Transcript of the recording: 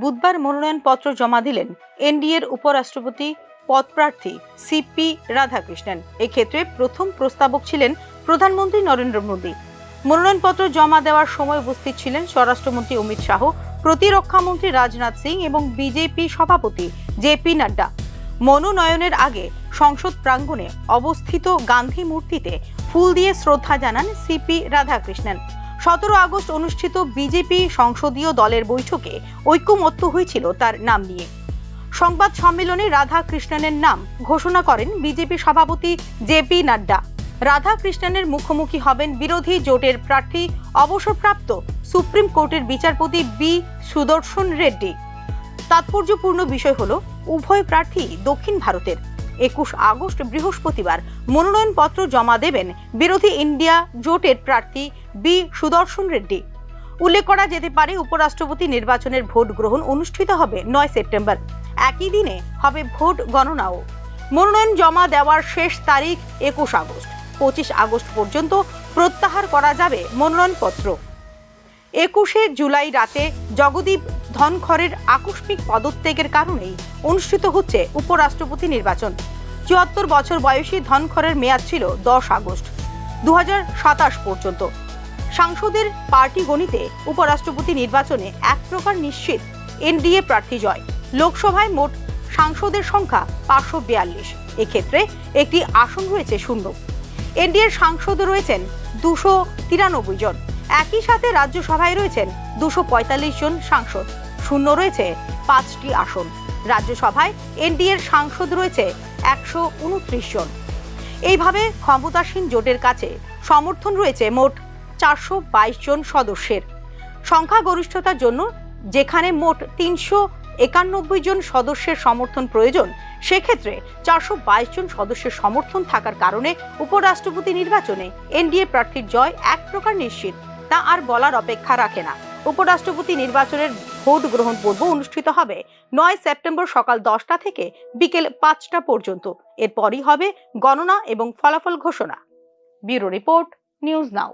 বুধবার মনোনয়নপত্র জমা দিলেন এনডিএর উপরাষ্ট্রপতি, পদপ্রার্থী সিপি রাধাকৃষ্ণন। এক্ষেত্রে প্রথম প্রস্তাবক ছিলেন প্রধানমন্ত্রী নরেন্দ্র মোদী। মনোনয়নপত্র জমা দেওয়ার সময় উপস্থিত ছিলেন স্বরাষ্ট্রমন্ত্রী অমিত শাহ প্রতিরক্ষামন্ত্রী রাজনাথ সিং এবং বিজেপি সভাপতি জেপি নাড্ডা। মনোনয়নের আগে সংসদ প্রাঙ্গণে অবস্থিত গান্ধী মূর্তিতে ফুল দিয়ে শ্রদ্ধা জানান সিপি রাধাকৃষ্ণন। সতেরো আগস্ট অনুষ্ঠিত বিজেপি সংসদীয় দলের বৈঠকে ঐক্যমত্য হয়েছিল তার নাম নিয়ে। সংবাদ সম্মেলনে রাধাকৃষ্ণনের নাম ঘোষণা করেন বিজেপি সভাপতি জেপি নাড্ডা। রাধাকৃষ্ণনের মুখোমুখি হবেন বিরোধী জোটের প্রার্থী, অবসরপ্রাপ্ত সুপ্রিম কোর্টের বিচারপতি বি সুদর্শন রেড্ডি। তাৎপর্যপূর্ণ বিষয় হল, উভয় প্রার্থী দক্ষিণ ভারতের। একুশ আগস্ট বৃহস্পতিবার মনোনয়নপত্র জমা দেবেন বিরোধী ইন্ডিয়া জোটের প্রার্থী বি সুদর্শন রেড্ডি। উল্লেখ করা যেতে পারে, উপরাষ্ট্রপতি নির্বাচনের ভোট গ্রহণ অনুষ্ঠিত হবে নয় সেপ্টেম্বর। একই দিনে হবে ভোট গণনাও। মনোনয়ন জমা দেওয়ার শেষ তারিখ একুশ আগস্ট। পঁচিশ আগস্ট পর্যন্ত প্রত্যাহার করা যাবে মনোনয়নপত্র। একুশে জুলাই রাতে জগদীপ ধনখড়ের আকস্মিক পদত্যাগের কারণেই অনুষ্ঠিত হচ্ছে উপরাষ্ট্রপতি নির্বাচন। চুয়াত্তর বছর বয়সী ধনখড়ের মেয়াদ ছিল দশ আগস্ট, দুহাজার সাতাশ পর্যন্ত। সাংসদের পার্টি গণিতে উপরাষ্ট্রপতি নির্বাচনে এক প্রকার নিশ্চিত এনডিএ প্রার্থী জয়। লোকসভায় মোট সাংসদের সংখ্যা পাঁচশো বিয়াল্লিশ। এক্ষেত্রে একটি আসন রয়েছে শূন্য। এনডিএর সাংসদ রয়েছেন দুশো তিরানব্বই জন। একই সাথে রাজ্যসভায় রয়েছেন দুশো জন সাংসদ। শূন্য রয়েছে পাঁচটি আসন। রাজ্যসভায় এনডিএর সাংসদ রয়েছে একশো উনত্রিশ জন। এইভাবে ক্ষমতাসীন জোটের কাছে সমর্থন রয়েছে মোট চারশো বাইশ জন সদস্যের। সংখ্যাগরিষ্ঠতার জন্য যেখানে মোট তিনশো একানব্বই জন সদস্যের সমর্থন প্রয়োজন, সেক্ষেত্রে চারশো বাইশ জন সদস্যের সমর্থন থাকার কারণে উপরাষ্ট্রপতি নির্বাচনে এনডিএ প্রার্থীর জয় এক প্রকার নিশ্চিত। তা আর বলার অপেক্ষা রাখে না। উপরাষ্ট্রপতি নির্বাচনের ভোট গ্রহণ পর্ব অনুষ্ঠিত হবে নয় সেপ্টেম্বর সকাল দশটা থেকে বিকেল পাঁচটা পর্যন্ত। এরপরই হবে গণনা এবং ফলাফল ঘোষণা। Bureau report, news now.